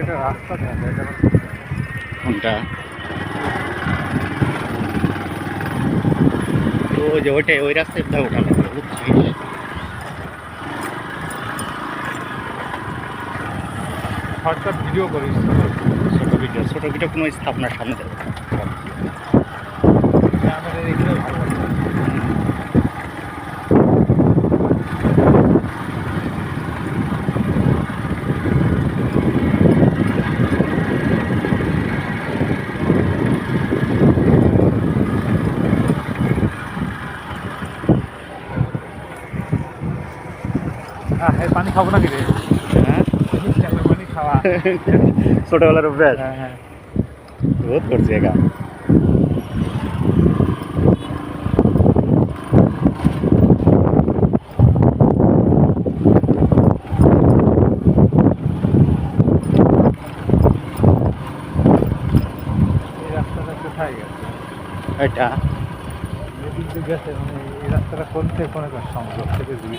রাস্তা থাকে কোনটা? তো ওই যে ওইটাই ওই রাস্তায় বুঝছিস? শর্টকাট ভিডিও করিস ছোট ভিডিও। ছোট ভিডিও কোনো স্থাপনার সামনে দেবে না। আমাদের এখানে ভালো লাগে আহ, এই পানি খাব নাকি রে? হ্যাঁ? পানি খাওয়া? ছোটবেলার অভ্যাস। হ্যাঁ হ্যাঁ। বহুত করছি একা। এটা। গেছে মানে এই রাস্তাটা কোন থেকে কোন সংযোগ থেকে দিবি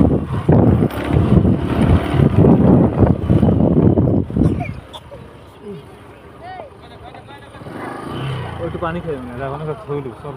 একটু পানি খাই মানে এখন থইলু সব